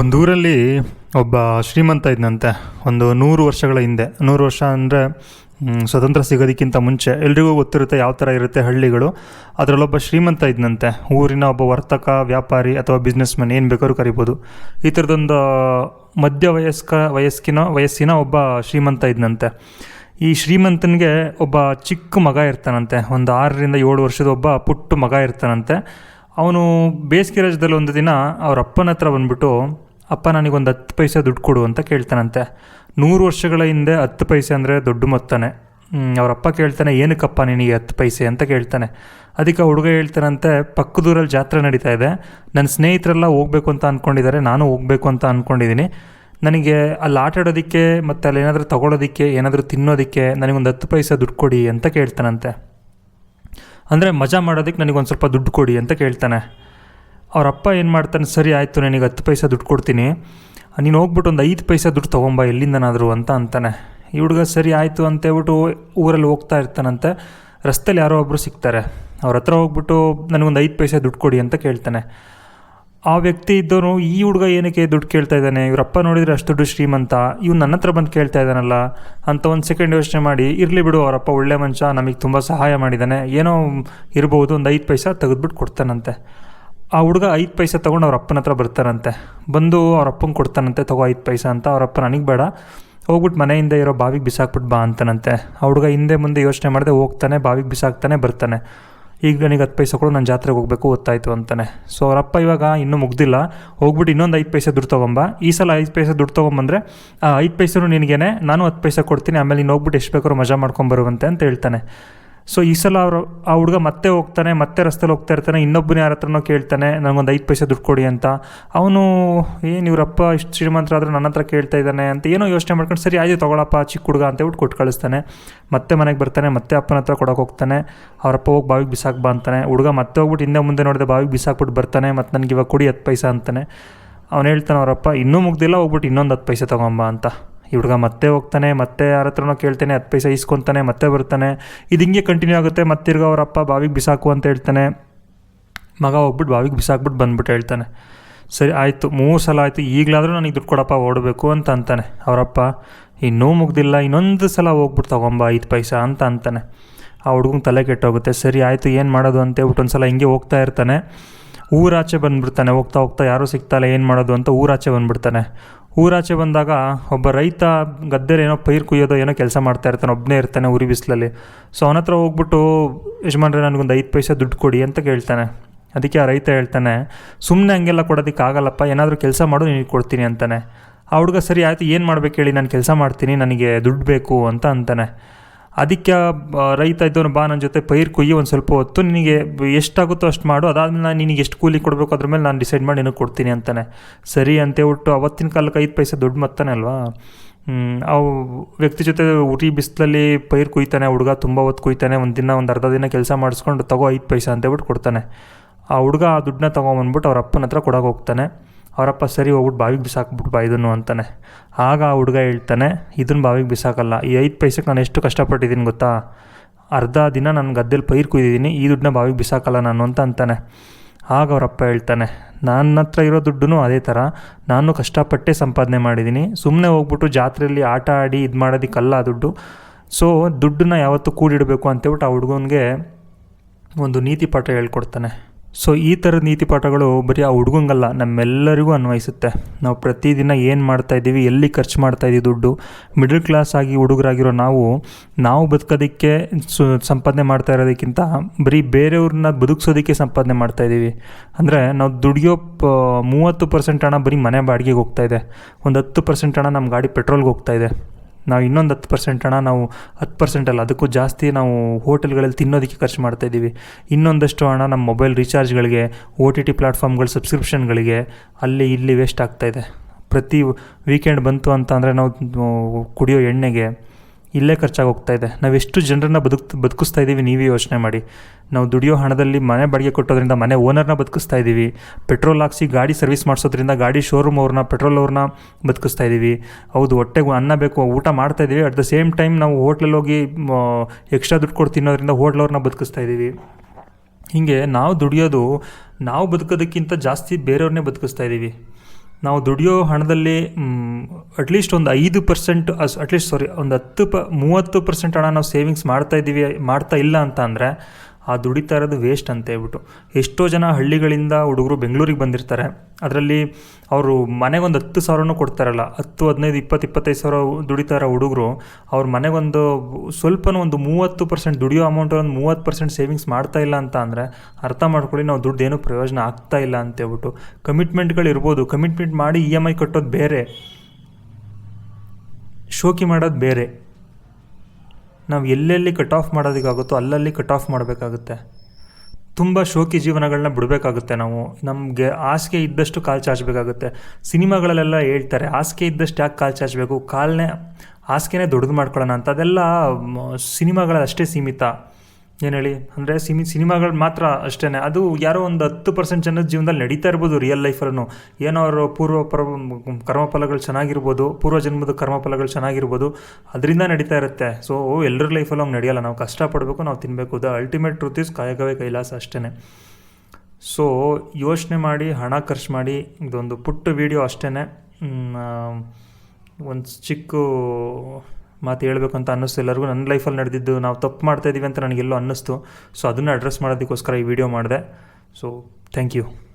ಒಂದೂರಲ್ಲಿ ಒಬ್ಬ ಶ್ರೀಮಂತ ಇದ್ನಂತೆ. ಒಂದು ನೂರು ವರ್ಷಗಳ ಹಿಂದೆ. ನೂರು ವರ್ಷ ಅಂದರೆ ಸ್ವತಂತ್ರ ಸಿಗೋದಕ್ಕಿಂತ ಮುಂಚೆ. ಎಲ್ರಿಗೂ ಗೊತ್ತಿರುತ್ತೆ ಯಾವ ಥರ ಇರುತ್ತೆ ಹಳ್ಳಿಗಳು. ಅದರಲ್ಲೊಬ್ಬ ಶ್ರೀಮಂತ ಇದ್ನಂತೆ. ಊರಿನ ಒಬ್ಬ ವರ್ತಕ, ವ್ಯಾಪಾರಿ ಅಥವಾ ಬಿಸ್ನೆಸ್ ಮ್ಯಾನ್ ಏನು ಬೇಕಾದ್ರೂ ಕರಿಬೋದು. ಈ ಥರದೊಂದು ಮಧ್ಯ ವಯಸ್ಕ ವಯಸ್ಕಿನ, ವಯಸ್ಸಿನ ಒಬ್ಬ ಶ್ರೀಮಂತ ಇದ್ನಂತೆ. ಈ ಶ್ರೀಮಂತನಿಗೆ ಒಬ್ಬ ಚಿಕ್ಕ ಮಗ ಇರ್ತಾನಂತೆ. ಒಂದು ಆರರಿಂದ ಏಳು ವರ್ಷದ ಒಬ್ಬ ಪುಟ್ಟ ಮಗ ಇರ್ತಾನಂತೆ. ಅವನು ಬೇಸಿಗೆ ರಾಜ್ಯದಲ್ಲಿ ಒಂದು ದಿನ ಅವರ ಅಪ್ಪನ ಹತ್ರ ಬಂದ್ಬಿಟ್ಟು ಅಪ್ಪ ನನಗೊಂದು ಹತ್ತು ಪೈಸೆ ದುಡ್ಡು ಕೊಡು ಅಂತ ಕೇಳ್ತಾನಂತೆ. ನೂರು ವರ್ಷಗಳ ಹಿಂದೆ ಹತ್ತು ಪೈಸೆ ಅಂದರೆ ದೊಡ್ಡ ಮೊತ್ತನೇ. ಅವರಪ್ಪ ಕೇಳ್ತಾನೆ, ಏನಕ್ಕಪ್ಪ ನಿನಗೆ ಹತ್ತು ಪೈಸೆ? ಅಂತ ಕೇಳ್ತಾನೆ. ಅದಕ್ಕೆ ಹುಡುಗ ಹೇಳ್ತಾನಂತೆ, ಪಕ್ಕದೂರಲ್ಲಿ ಜಾತ್ರೆ ನಡೀತಾ ಇದೆ. ನನ್ನ ಸ್ನೇಹಿತರೆಲ್ಲ ಹೋಗ್ಬೇಕು ಅಂತ ಅಂದ್ಕೊಂಡಿದ್ದಾರೆ ನಾನು ಹೋಗ್ಬೇಕು ಅಂತ ಅಂದ್ಕೊಂಡಿದ್ದೀನಿ ನನಗೆ ಅಲ್ಲಿ ಆಟ ಆಡೋದಕ್ಕೆ ಮತ್ತು ಅಲ್ಲಿ ಏನಾದರೂ ತೊಗೊಳೋದಕ್ಕೆ, ಏನಾದರೂ ತಿನ್ನೋದಕ್ಕೆ ನನಗೊಂದು ಹತ್ತು ಪೈಸೆ ದುಡ್ಡು ಕೊಡಿ ಅಂತ ಕೇಳ್ತಾನಂತೆ. ಅಂದರೆ ಮಜಾ ಮಾಡೋದಕ್ಕೆ ನನಗೊಂದು ಸ್ವಲ್ಪ ದುಡ್ಡು ಕೊಡಿ ಅಂತ ಕೇಳ್ತಾನೆ. ಅವ್ರ ಅಪ್ಪ ಏನು ಮಾಡ್ತಾನೆ, ಸರಿ ಆಯಿತು, ನನಗೆ ಹತ್ತು ಪೈಸೆ ದುಡ್ಡು ಕೊಡ್ತೀನಿ. ನೀನು ಹೋಗ್ಬಿಟ್ಟು ಒಂದು ಐದು ಪೈಸೆ ದುಡ್ಡು ತೊಗೊಂಬ, ಎಲ್ಲಿಂದನಾದರೂ ಅಂತ ಅಂತಾನೆ. ಈ ಹುಡುಗ ಸರಿ ಆಯಿತು ಅಂತೇಳ್ಬಿಟ್ಟು ಊರಲ್ಲಿ ಹೋಗ್ತಾ ಇರ್ತಾನಂತೆ. ರಸ್ತೆಯಲ್ಲಿ ಯಾರೋ ಒಬ್ಬರು ಸಿಗ್ತಾರೆ. ಅವ್ರ ಹತ್ರ ಹೋಗ್ಬಿಟ್ಟು, ನನಗೊಂದು ಐದು ಪೈಸೆ ದುಡ್ಡು ಕೊಡಿ ಅಂತ ಕೇಳ್ತಾನೆ. ಆ ವ್ಯಕ್ತಿ ಇದ್ದವನು, ಈ ಹುಡುಗ ಏನಕ್ಕೆ ದುಡ್ಡು ಕೇಳ್ತಾ ಇದ್ದಾನೆ? ಇವರಪ್ಪ ನೋಡಿದರೆ ಅಷ್ಟು ದುಡ್ಡು ಶ್ರೀಮಂತ, ಇವ್ನು ನನ್ನ ಹತ್ರ ಬಂದು ಕೇಳ್ತಾ ಇದ್ದಾನಲ್ಲ, ಅಂತ ಒಂದು ಸೆಕೆಂಡ್ ಯೋಚನೆ ಮಾಡಿ, ಇರಲಿ ಬಿಡು, ಅವರಪ್ಪ ಒಳ್ಳೆ ಮನುಷ್ಯ, ನಮಗೆ ತುಂಬ ಸಹಾಯ ಮಾಡಿದ್ದಾನೆ ಏನೋ ಇರ್ಬೋದು, ಒಂದು ಐದು ಪೈಸೆ ತೆಗೆದ್ಬಿಟ್ಟು ಕೊಡ್ತಾನಂತೆ. ಆ ಹುಡುಗ ಐದು ಪೈಸೆ ತೊಗೊಂಡು ಅವ್ರ ಅಪ್ಪನ ಹತ್ರ ಬರ್ತಾರಂತೆ. ಬಂದು ಅವ್ರ ಅಪ್ಪಂಗೆ ಕೊಡ್ತಾನಂತೆ, ತಗೋ ಐದು ಪೈಸ ಅಂತ. ಅವ್ರ ಅಪ್ಪ, ನನಗೆ ಬೇಡ. ಹೋಗ್ಬಿಟ್ಟು ಮನೆಯಿಂದ ಇರೋ ಬಾವಿಗೆ ಬಿಸಾಕ್ಬಿಟ್ಟು ಬಾ ಅಂತನಂತೆ. ಆ ಹುಡುಗ ಹಿಂದೆ ಮುಂದೆ ಯೋಚನೆ ಮಾಡಿದೆ, ಹೋಗ್ತಾನೆ, ಬಾವಿಗೆ ಬಿಸಾಕ್ತಾನೆ, ಬರ್ತಾನೆ. ಈಗ ನನಗೆ ಹತ್ತು ಪೈಸೆ ಕೊಡು, ನಾನು ಜಾತ್ರೆಗೆ ಹೋಗಬೇಕು, ಗೊತ್ತಾಯಿತು, ಅಂತಾನೆ. ಸೊ ಅವರಪ್ಪ ಇವಾಗ ಇನ್ನೂ ಮುಗ್ದಿಲ್ಲ. ಹೋಗ್ಬಿಟ್ಟು ಇನ್ನೊಂದು ಐದು ಪೈಸೆ ದುಡ್ಡು ತೊಗೊಂಬ. ಈ ಸಲ ಐದು ಪೈಸೆ ದುಡ್ಡು ತೊಗೊಂಬಂದ್ರೆ, ಆ ಐದು ಪೈಸೆನೂ ನಿನಗೇನೆ, ನಾನು ಹತ್ತು ಪೈಸೆ ಕೊಡ್ತೀನಿ, ಆಮೇಲೆ ನೀನು ಹೋಗ್ಬಿಟ್ಟು ಎಷ್ಟು ಬೇಕಾದ್ರೂ ಮಜಾ ಮಾಡ್ಕೊಂಬರುವಂತೆ ಅಂತ ಹೇಳ್ತಾನೆ. ಸೊ ಈ ಸಲ ಅವರು, ಆ ಹುಡುಗ ಮತ್ತೆ ಹೋಗ್ತಾನೆ, ಮತ್ತೆ ರಸ್ತೆಲಿ ಹೋಗ್ತಾ ಇರ್ತಾನೆ, ಇನ್ನೊಬ್ಬನ ಯಾರ ಹತ್ರನೋ ಕೇಳ್ತಾನೆ ನನಗೊಂದು ಐದು ಪೈಸೆ ದುಡ್ಡು ಕೊಡಿ ಅಂತ. ಅವನು, ಏನು ಇವರಪ್ಪ ಇಷ್ಟು ಶ್ರೀಮಂತರಾದರೂ ನನ್ನ ಹತ್ರ ಕೇಳ್ತಾ ಇದ್ದಾನೆ ಅಂತ ಏನೋ ಯೋಚನೆ ಮಾಡ್ಕೊಂಡು, ಸರಿ, ಆಯ್ತು ತೊಗೊಳಪ್ಪ ಚಿಕ್ಕ ಹುಡುಗ ಅಂತ ಹೇಳ್ಬಿಟ್ಟು ಕೊಟ್ಟು ಕಳಿಸ್ತಾನೆ ಮತ್ತೆ ಮನೆಗೆ ಬರ್ತಾನೆ, ಮತ್ತೆ ಅಪ್ಪನ ಹತ್ರ ಕೊಡೋಕೆ ಹೋಗ್ತಾನೆ. ಅವರಪ್ಪ ಹೋಗಿ ಬಾವಿಗೆ ಬಿಸಾಕ್ ಬಾ ಅಂತಾನೆ. ಹುಡುಗ ಮತ್ತೆ ಹೋಗ್ಬಿಟ್ಟು ಹಿಂದೆ ಮುಂದೆ ನೋಡಿದೆ ಬಾವಿಗೆ ಬಿಸಾಕ್ಬಿಟ್ಟು ಬರ್ತಾನೆ ಮತ್ತು ನನಗೆ ಇವಾಗ ಕೊಡಿ ಹತ್ತು ಪೈಸೆ ಅಂತಾನೆ. ಅವ್ನು ಹೇಳ್ತಾನೆ, ಅವರಪ್ಪ, ಇನ್ನೂ ಮುಗ್ದಿಲ್ಲ ಹೋಗ್ಬಿಟ್ಟು ಇನ್ನೊಂದು ಹತ್ತು ಪೈಸೆ ತೊಗೊಂಬ ಅಂತ. ಈ ಹುಡುಗ ಮತ್ತೆ ಹೋಗ್ತಾನೆ, ಮತ್ತೆ ಯಾರ ಹತ್ರನೋ ಕೇಳ್ತಾನೆ ಹತ್ತು ಪೈಸೆ ಇಸ್ಕೊತಾನೆ ಮತ್ತೆ ಬರ್ತಾನೆ. ಇದು ಹಿಂಗೆ ಕಂಟಿನ್ಯೂ ಆಗುತ್ತೆ. ಮತ್ತೆ ತಿರ್ಗ ಅವರಪ್ಪ ಬಾವಿಗೆ ಬಿಸಾಕು ಅಂತ ಹೇಳ್ತಾನೆ. ಮಗ ಹೋಗ್ಬಿಟ್ಟು ಬಾವಿಗೆ ಬಿಸಾಕ್ಬಿಟ್ಟು ಬಂದ್ಬಿಟ್ಟು ಹೇಳ್ತಾನೆ. ಸರಿ, ಆಯಿತು. ಮೂರು ಸಲ ಆಯಿತು. ಈಗಲಾದರೂ ನನಗೆ ದುಡ್ಡು ಕೊಡಪ್ಪ, ಓಡಬೇಕು ಅಂತ ಅಂತಾನೆ. ಅವರಪ್ಪ ಇನ್ನೂ ಮುಗ್ದಿಲ್ಲ. ಇನ್ನೊಂದು ಸಲ ಹೋಗ್ಬಿಟ್ಟು ತಗೊಂಬ, ಐದು ಪೈಸ ಅಂತ ಅಂತಾನೆ. ಆ ಹುಡುಗನ ತಲೆ ಕೆಟ್ಟೋಗುತ್ತೆ. ಸರಿ, ಆಯಿತು. ಏನು ಮಾಡೋದು ಅಂತ ಹೇಳ್ಬಿಟ್ಟು ಒಂದು ಸಲ ಹಿಂಗೆ ಹೋಗ್ತಾ ಇರ್ತಾನೆ. ಊರಾಚೆ ಬಂದ್ಬಿಡ್ತಾನೆ. ಹೋಗ್ತಾ ಹೋಗ್ತಾ ಯಾರೂ ಸಿಗ್ತಾಯಿಲ್ಲ ಏನು ಮಾಡೋದು ಅಂತ ಊರಾಚೆ ಬಂದ್ಬಿಡ್ತಾನೆ. ಊರಾಚೆ ಬಂದಾಗ ಒಬ್ಬ ರೈತ ಗದ್ದೆಲಿ ಏನೋ ಪೈರು ಕುಯ್ಯೋದೋ ಏನೋ ಕೆಲಸ ಮಾಡ್ತಾ ಇರ್ತಾನೆ ಒಬ್ಬನೇ ಇರ್ತಾನೆ ಉರಿ ಬಿಸಿಲಲ್ಲಿ. ಸೊ ಅವನ ಹತ್ರ ಹೋಗ್ಬಿಟ್ಟು, ಯಜಮಾನ್ರೆ, ನನಗೊಂದು ಐದು ಪೈಸೆ ದುಡ್ಡು ಕೊಡಿ ಅಂತ ಕೇಳ್ತಾನೆ. ಅದಕ್ಕೆ ಆ ರೈತ ಹೇಳ್ತಾನೆ ಸುಮ್ಮನೆ ಹಂಗೆಲ್ಲ ಕೊಡೋದಕ್ಕೆ ಆಗಲ್ಲಪ್ಪ, ಏನಾದರೂ ಕೆಲಸ ಮಾಡು ನೀನು ಕೊಡ್ತೀನಿ ಅಂತಾನೆ. ಆ ಹುಡುಗ, ಸರಿ, ಆಯಿತು, ಏನು ಮಾಡ್ಬೇಕು ಹೇಳಿ, ನಾನು ಕೆಲಸ ಮಾಡ್ತೀನಿ, ನನಗೆ ದುಡ್ಡು ಬೇಕು ಅಂತ ಅಂತಾನೆ. ಅದಕ್ಕೆ ರೈತ ಇದ್ದವನು ಬಾ ನನ್ನ ಜೊತೆ ಪೈರು ಕೊಯ್ಯಿ ಒಂದು ಸ್ವಲ್ಪ ಹೊತ್ತು, ನಿನಗೆ ಎಷ್ಟಾಗುತ್ತೋ ಅಷ್ಟು ಮಾಡು, ಅದಾದಮೇಲೆ ನಾನು ನಿನಗೆ ಎಷ್ಟು ಕೂಲಿ ಕೊಡಬೇಕು ಅದ್ರ ಮೇಲೆ ನಾನು ಡಿಸೈಡ್ ಮಾಡಿ ನಿನಗೆ ಕೊಡ್ತೀನಿ ಅಂತಾನೆ. ಸರಿ ಅಂತೇಳ್ಬಿಟ್ಟು ಅವತ್ತಿನ ಕಾಲಕ್ಕೆ ಐದು ಪೈಸೆ ದುಡ್ಡು ಮೊತ್ತನೇ ಅಲ್ವಾ? ಅವು ವ್ಯಕ್ತಿ ಜೊತೆ ಉರಿ ಬಿಸಿಲಲ್ಲಿ ಪೈರು ಕುಯ್ತಾನೆ, ಹುಡುಗ ತುಂಬ ಹೊತ್ತು ಕುಯ್ತಾನೆ, ಒಂದು ದಿನ ಒಂದು ಅರ್ಧ ದಿನ ಕೆಲಸ ಮಾಡಿಸ್ಕೊಂಡು ತಗೋ ಐದು ಪೈಸೆ ಅಂತೇಳ್ಬಿಟ್ಟು ಕೊಡ್ತಾನೆ. ಆ ಹುಡುಗ ಆ ದುಡ್ಡನ್ನ ತೊಗೊಂಬಂದ್ಬಿಟ್ಟು ಅವ್ರ ಅಪ್ಪನ ಹತ್ರ ಕೊಡೋಕೆ ಹೋಗ್ತಾನೆ. ಅವರಪ್ಪ ಸರಿ ಹೋಗ್ಬಿಟ್ಟು ಬಾವಿಗೆ ಬಿಸಾಕ್ಬಿಟ್ಟು ಬಾ ಇದನ್ನು ಅಂತಾನೆ. ಆಗ ಆ ಹುಡುಗ ಹೇಳ್ತಾನೆ ಇದನ್ನು ಬಾವಿಗೆ ಬಿಸಾಕಲ್ಲ, ಈ ಐದು ಪೈಸೆಗೆ ನಾನು ಎಷ್ಟು ಕಷ್ಟಪಟ್ಟಿದ್ದೀನಿ ಗೊತ್ತಾ? ಅರ್ಧ ದಿನ ನಾನು ಗದ್ದೆಲಿ ಪೈರು ಕುಯ್ದಿದ್ದೀನಿ ಈ ದುಡ್ಡನ್ನ ಬಾವಿಗೆ ಬಿಸಾಕಲ್ಲ ನಾನು ಅಂತ ಅಂತಾನೆ. ಆಗ ಅವರಪ್ಪ ಹೇಳ್ತಾನೆ ನನ್ನ ಹತ್ರ ಇರೋ ದುಡ್ಡು ಅದೇ ಥರ ನಾನು ಕಷ್ಟಪಟ್ಟೆ ಸಂಪಾದನೆ ಮಾಡಿದ್ದೀನಿ ಸುಮ್ಮನೆ ಹೋಗ್ಬಿಟ್ಟು ಜಾತ್ರೆಯಲ್ಲಿ ಆಟ ಆಡಿ ಇದು ಮಾಡೋದಕ್ಕಲ್ಲ ದುಡ್ಡು. ಸೊ, ದುಡ್ಡನ್ನ ಯಾವತ್ತೂ ಕೂಡಿಡಬೇಕು ಅಂತೇಳ್ಬಿಟ್ಟು ಆ ಹುಡುಗನಿಗೆ ಒಂದು ನೀತಿ ಪಾಠ ಹೇಳ್ಕೊಡ್ತಾನೆ. ಸೊ ಈ ಥರದ ನೀತಿ ಪಾಠಗಳು ಬರೀ ಆ ಹುಡುಗಂಗಲ್ಲ, ನಮ್ಮೆಲ್ಲರಿಗೂ ಅನ್ವಯಿಸುತ್ತೆ. ನಾವು ಪ್ರತಿದಿನ ಏನು ಮಾಡ್ತಾ ಇದ್ದೀವಿ, ಎಲ್ಲಿ ಖರ್ಚು ಮಾಡ್ತಾ ಇದ್ದೀವಿ ದುಡ್ಡು ಮಿಡಲ್ ಕ್ಲಾಸ್ ಆಗಿ ಹುಡುಗರಾಗಿರೋ ನಾವು ನಾವು ಬದುಕೋದಕ್ಕೆ ಸಂಪಾದನೆ ಮಾಡ್ತಾ ಇರೋದಕ್ಕಿಂತ ಬರೀ ಬೇರೆಯವ್ರನ್ನ ಬದುಕಿಸೋದಕ್ಕೆ ಸಂಪಾದನೆ ಮಾಡ್ತಾ ಇದ್ದೀವಿ. ಅಂದರೆ ನಾವು ದುಡಿಯೋ ಪ, ಮೂವತ್ತು ಪರ್ಸೆಂಟ್ ಹಣ ಬರೀ ಮನೆ ಬಾಡಿಗೆಗೆ ಹೋಗ್ತಾ ಇದೆ. ಒಂದು ಹತ್ತು ಪರ್ಸೆಂಟ್ ಹಣ ನಮ್ಮ ಗಾಡಿ ಪೆಟ್ರೋಲ್ಗೆ ಹೋಗ್ತಾ ಇದೆ. ನಾವು ಇನ್ನೊಂದು ಹತ್ತು ಪರ್ಸೆಂಟ್ ಹಣ ನಾವು ಹತ್ತು ಪರ್ಸೆಂಟ್ ಅಲ್ಲ, ಅದಕ್ಕೂ ಜಾಸ್ತಿ ನಾವು ಹೋಟೆಲ್ಗಳಲ್ಲಿ ತಿನ್ನೋದಕ್ಕೆ ಖರ್ಚು ಮಾಡ್ತಾ ಇದ್ದೀವಿ. ಇನ್ನೊಂದಷ್ಟು ಹಣ ನಮ್ಮ ಮೊಬೈಲ್ ರೀಚಾರ್ಜ್ಗಳಿಗೆ, ಓ ಟಿ ಟಿ ಪ್ಲಾಟ್ಫಾರ್ಮ್ಗಳು ಸಬ್ಸ್ಕ್ರಿಪ್ಷನ್ಗಳಿಗೆ ಅಲ್ಲಿ ಇಲ್ಲಿ ವೇಸ್ಟ್ ಆಗ್ತಾ ಇದೆ. ಪ್ರತಿ ವೀಕೆಂಡ್ ಬಂತು ಅಂತ ನಾವು ಕುಡಿಯೋ ಎಣ್ಣೆಗೆ ಇಲ್ಲೇ ಖರ್ಚಾಗಿ ಹೋಗ್ತಾ ಇದೆ. ನಾವು ಎಷ್ಟು ಜನರನ್ನ ಬದುಕ್ ಬದುಕಿಸ್ತಾ ಇದ್ದೀವಿ ನೀವೇ ಯೋಚನೆ ಮಾಡಿ. ನಾವು ದುಡಿಯೋ ಹಣದಲ್ಲಿ ಮನೆ ಬಾಡಿಗೆ ಕೊಟ್ಟೋದ್ರಿಂದ ಮನೆ ಓನರ್ನ ಬದುಕಿಸ್ತಾ ಇದ್ದೀವಿ ಪೆಟ್ರೋಲ್ ಹಾಕ್ಸಿ ಗಾಡಿ ಸರ್ವಿಸ್ ಮಾಡಿಸೋದ್ರಿಂದ ಗಾಡಿ ಶೋರೂಮ್ ಅವ್ರನ್ನ, ಪೆಟ್ರೋಲ್ ಅವ್ರನ್ನ ಬದುಕಿಸ್ತಾ ಇದ್ದೀವಿ ಹೌದು ಹೊಟ್ಟೆಗೆ ಅನ್ನ ಬೇಕು, ಊಟ ಮಾಡ್ತಾ ಇದ್ದೀವಿ ಅಟ್ ದ ಸೇಮ್ ಟೈಮ್ ನಾವು ಹೋಟ್ಲಲ್ಲಿ ಹೋಗಿ ಎಕ್ಸ್ಟ್ರಾ ದುಡ್ಡು ಕೊಟ್ಟು ತಿನ್ನೋದ್ರಿಂದ ಹೋಟ್ಲವ್ರನ್ನ ಬದುಕಿಸ್ತಾ ಇದ್ದೀವಿ ಹೀಗೆ ನಾವು ದುಡಿಯೋದು, ನಾವು ಬದುಕೋದಕ್ಕಿಂತ ಜಾಸ್ತಿ ಬೇರೆಯವ್ರನ್ನೇ ಬದುಕಿಸ್ತಾ ಇದ್ದೀವಿ ನಾವು ದುಡಿಯೋ ಹಣದಲ್ಲಿ ಅಟ್ಲೀಸ್ಟ್ ಒಂದು ಐದು ಪರ್ಸೆಂಟ್ ಅಟ್ಲೀಸ್ಟ್ ಸಾರಿ ಒಂದು ಹತ್ತು ಪ, ಮೂವತ್ತು ಪರ್ಸೆಂಟ್ ಹಣ ನಾವು ಸೇವಿಂಗ್ಸ್ ಮಾಡ್ತಾ ಇದ್ದೀವಿ, ಮಾಡ್ತಾ ಇಲ್ಲ ಅಂತ ಅಂದರೆ ಆ ದುಡಿತಾ ಇರೋದು ವೇಸ್ಟ್ ಅಂತ ಹೇಳ್ಬಿಟ್ಟು. ಎಷ್ಟೋ ಜನ ಹಳ್ಳಿಗಳಿಂದ ಹುಡುಗರು ಬೆಂಗಳೂರಿಗೆ ಬಂದಿರ್ತಾರೆ. ಅದರಲ್ಲಿ ಅವರು ಮನೆಗೊಂದು ಹತ್ತು ಸಾವಿರನೂ ಕೊಡ್ತಾರಲ್ಲ, ಹತ್ತು, ಹದಿನೈದು, ಇಪ್ಪತ್ತು, ಇಪ್ಪತ್ತೈದು ಸಾವಿರ ದುಡಿತಾ ಇರೋ ಹುಡುಗರು, ಅವ್ರ ಮನೆಗೊಂದು ಸ್ವಲ್ಪನೂ ಒಂದು ಮೂವತ್ತು ಪರ್ಸೆಂಟ್ ದುಡಿಯೋ ಅಮೌಂಟ್ ಒಂದು ಮೂವತ್ತು ಪರ್ಸೆಂಟ್ ಸೇವಿಂಗ್ಸ್ ಮಾಡ್ತಾ ಇಲ್ಲ ಅಂತ ಅಂದರೆ ಅರ್ಥ ಮಾಡ್ಕೊಳ್ಳಿ, ನಾವು ದುಡ್ಡು ಏನೂ ಪ್ರಯೋಜನ ಆಗ್ತಾ ಇಲ್ಲ ಅಂತ ಹೇಳ್ಬಿಟ್ಟು. ಕಮಿಟ್ಮೆಂಟ್ಗಳು ಇರ್ಬೋದು ಕಮಿಟ್ಮೆಂಟ್ ಮಾಡಿ ಇ ಎಂ ಐ ಕಟ್ಟೋದು ಬೇರೆ, ಶೋಕಿ ಮಾಡೋದು ಬೇರೆ. ನಾವು ಎಲ್ಲೆಲ್ಲಿ ಕಟ್ ಆಫ್ ಮಾಡೋದಕ್ಕಾಗುತ್ತೋ ಅಲ್ಲಲ್ಲಿ ಕಟ್ ಆಫ್ ಮಾಡಬೇಕಾಗುತ್ತೆ. ತುಂಬ ಶೋಕಿ ಜೀವನಗಳನ್ನ ಬಿಡಬೇಕಾಗುತ್ತೆ ನಾವು. ನಮಗೆ ಹಾಸಿಗೆ ಇದ್ದಷ್ಟು ಕಾಲು ಚಾಚಬೇಕಾಗುತ್ತೆ. ಸಿನಿಮಾಗಳಲ್ಲೆಲ್ಲ ಹೇಳ್ತಾರೆ, ಹಾಸಿಗೆ ಇದ್ದಷ್ಟು ಯಾಕೆ ಕಾಲು ಚಾಚಬೇಕು? ಕಾಲನೇ ಹಾಸಿಗೆನೇ ದೊಡ್ಡದು ಮಾಡ್ಕೊಳ್ಳೋಣ ಅಂತ. ಅದೆಲ್ಲ ಸಿನಿಮಾಗಳಷ್ಟೇ ಸೀಮಿತ. ಏನು ಹೇಳಿ? ಅಂದರೆ ಸಿನಿ ಸಿನಿಮಾಗಳು ಮಾತ್ರ ಅಷ್ಟೇ ಅದು ಯಾರೋ ಒಂದು ಹತ್ತು ಪರ್ಸೆಂಟ್ ಜನದ ಜೀವನದಲ್ಲಿ ನಡೀತಾ ಇರ್ಬೋದು ರಿಯಲ್ ಲೈಫಲ್ಲೂ ಏನೋ ಅವರು ಪೂರ್ವ ಪರ, ಕರ್ಮಫಲಗಳು ಚೆನ್ನಾಗಿರ್ಬೋದು, ಪೂರ್ವ ಜನ್ಮದ ಕರ್ಮಫಲಗಳು ಚೆನ್ನಾಗಿರ್ಬೋದು, ಅದರಿಂದ ನಡೀತಾ ಇರುತ್ತೆ. ಸೊ ಎಲ್ಲರ ಲೈಫಲ್ಲೂ ಹಂಗೆ ನಡೆಯಲ್ಲ. ನಾವು ಕಷ್ಟಪಡಬೇಕು, ನಾವು ತಿನ್ನಬೇಕು ದ ಅಲ್ಟಿಮೇಟ್ ಟ್ರೂತ್ ಇಸ್ ಕಾಯಕವೇ ಕೈಲಾಸ ಅಷ್ಟೇ ಸೊ ಯೋಚನೆ ಮಾಡಿ, ಹಣ ಖರ್ಚು ಮಾಡಿ, ಇದೊಂದು ಪುಟ್ಟ ವೀಡಿಯೋ ಅಷ್ಟೇ ಒಂದು ಚಿಕ್ಕ ಮಾತು ಹೇಳಬೇಕು ಅಂತ ಅನ್ನಿಸ್ತು ಎಲ್ಲರಿಗೂ. ನನ್ನ ಲೈಫಲ್ಲಿ ನಡೆದಿದ್ದು ನಾವು ತಪ್ಪು ಮಾಡ್ತಾ ಇದ್ದೀವಿ ಅಂತ ನನಗೆಲ್ಲೋ ಅನ್ನಿಸ್ತು. ಸೊ ಅದನ್ನು ಅಡ್ರೆಸ್ ಮಾಡೋದಕ್ಕೋಸ್ಕರ ಈ ವಿಡಿಯೋ ಮಾಡಿದೆ. So thank you